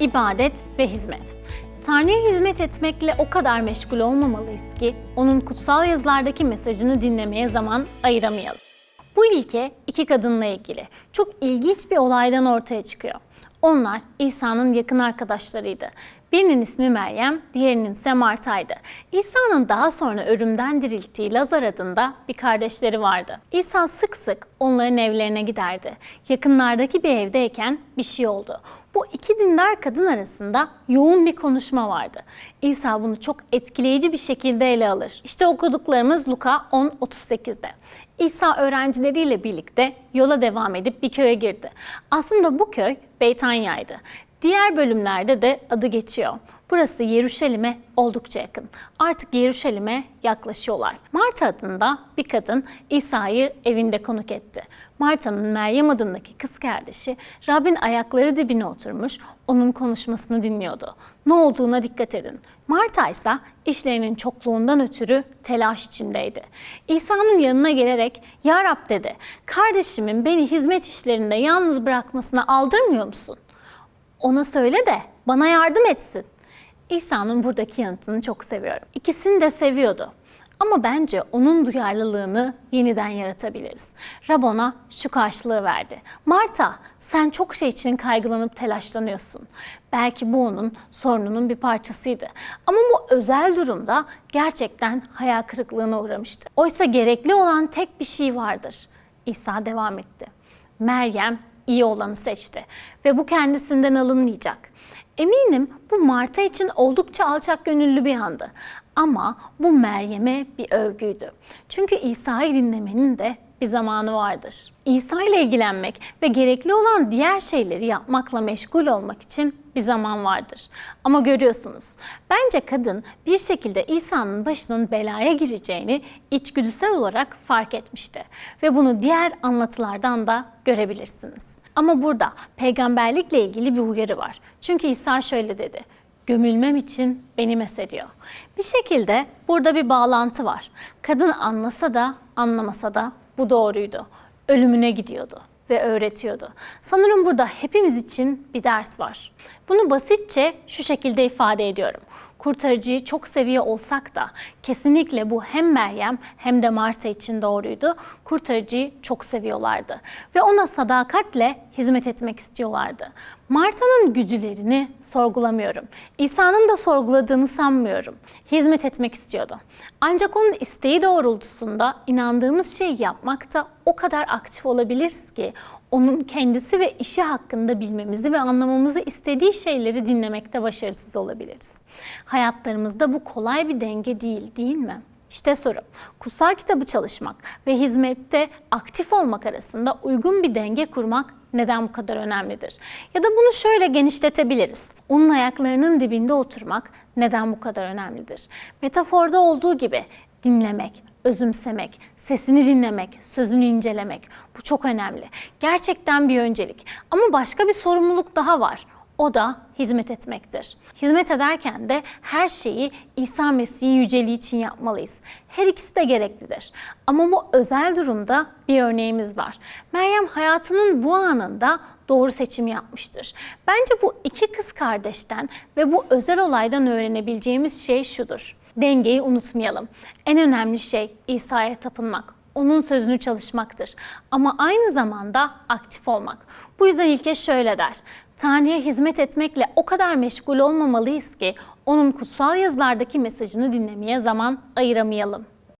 ibadet ve hizmet. Tanrı'ya hizmet etmekle o kadar meşgul olmamalıyız ki onun kutsal yazılardaki mesajını dinlemeye zaman ayıramayalım. Bu ilke iki kadınla ilgili. Çok ilginç bir olaydan ortaya çıkıyor. Onlar İsa'nın yakın arkadaşlarıydı. Birinin ismi Meryem, diğerinin ise Marta'ydı. İsa'nın daha sonra ölümden dirilttiği Lazar adında bir kardeşleri vardı. İsa sık sık onların evlerine giderdi. Yakınlardaki bir evdeyken bir şey oldu. Bu iki dindar kadın arasında yoğun bir konuşma vardı. İsa bunu çok etkileyici bir şekilde ele alır. İşte okuduklarımız Luka 10.38'de. İsa öğrencileriyle birlikte yola devam edip bir köye girdi. Aslında bu köy Beytanya'ydı. Diğer bölümlerde de adı geçiyor. Burası Yeruşalim'e oldukça yakın. Artık Yeruşalim'e yaklaşıyorlar. Marta adında bir kadın İsa'yı evinde konuk etti. Marta'nın Meryem adındaki kız kardeşi Rabbin ayakları dibine oturmuş onun konuşmasını dinliyordu. Ne olduğuna dikkat edin. Marta ise işlerinin çokluğundan ötürü telaş içindeydi. İsa'nın yanına gelerek Ya Rab dedi kardeşimin beni hizmet işlerinde yalnız bırakmasına aldırmıyor musun? Ona söyle de bana yardım etsin. İsa'nın buradaki yanıtını çok seviyorum. İkisini de seviyordu. Ama bence onun duyarlılığını yeniden yaratabiliriz. Rab ona şu karşılığı verdi. Marta, sen çok şey için kaygılanıp telaşlanıyorsun. Belki bu onun sorununun bir parçasıydı. Ama bu özel durumda gerçekten hayal kırıklığına uğramıştı. Oysa gerekli olan tek bir şey vardır. İsa devam etti. Meryem iyi olanı seçti ve bu kendisinden alınmayacak. Eminim bu Marta için oldukça alçak gönüllü bir andı. Ama bu Meryem'e bir övgüydü. Çünkü İsa'yı dinlemenin de bir zamanı vardır. İsa ile ilgilenmek ve gerekli olan diğer şeyleri yapmakla meşgul olmak için bir zaman vardır. Ama görüyorsunuz, bence kadın bir şekilde İsa'nın başının belaya gireceğini içgüdüsel olarak fark etmişti. Ve bunu diğer anlatılardan da görebilirsiniz. Ama burada peygamberlikle ilgili bir uyarı var. Çünkü İsa şöyle dedi gömülmem için beni mesediyor. Bir şekilde burada bir bağlantı var. Kadın anlasa da anlamasa da bu doğruydu. Ölümüne gidiyordu ve öğretiyordu. Sanırım burada hepimiz için bir ders var. Bunu basitçe şu şekilde ifade ediyorum. Kurtarıcıyı çok seviyor olsak da kesinlikle bu hem Meryem hem de Marta için doğruydu. Kurtarıcıyı çok seviyorlardı ve ona sadakatle hizmet etmek istiyorlardı. Marta'nın güdülerini sorgulamıyorum. İsa'nın da sorguladığını sanmıyorum. Hizmet etmek istiyordu. Ancak onun isteği doğrultusunda inandığımız şeyi yapmakta o kadar aktif olabiliriz ki onun kendisi ve işi hakkında bilmemizi ve anlamamızı istediği şeyleri dinlemekte başarısız olabiliriz. Hayatlarımızda bu kolay bir denge değil, değil mi? İşte soru. Kutsal kitabı çalışmak ve hizmette aktif olmak arasında uygun bir denge kurmak neden bu kadar önemlidir? Ya da bunu şöyle genişletebiliriz. Onun ayaklarının dibinde oturmak neden bu kadar önemlidir? Metaforda olduğu gibi dinlemek, özümsemek, sesini dinlemek, sözünü incelemek bu çok önemli. Gerçekten bir öncelik. Ama başka bir sorumluluk daha var. O da hizmet etmektir. Hizmet ederken de her şeyi İsa Mesih'in yüceliği için yapmalıyız. Her ikisi de gereklidir. Ama bu özel durumda bir örneğimiz var. Meryem hayatının bu anında doğru seçimi yapmıştır. Bence bu iki kız kardeşten ve bu özel olaydan öğrenebileceğimiz şey şudur. Dengeyi unutmayalım. En önemli şey İsa'ya tapınmak onun sözünü çalışmaktır. Ama aynı zamanda aktif olmak. Bu yüzden ilke şöyle der. Tanrı'ya hizmet etmekle o kadar meşgul olmamalıyız ki onun kutsal yazılardaki mesajını dinlemeye zaman ayıramayalım.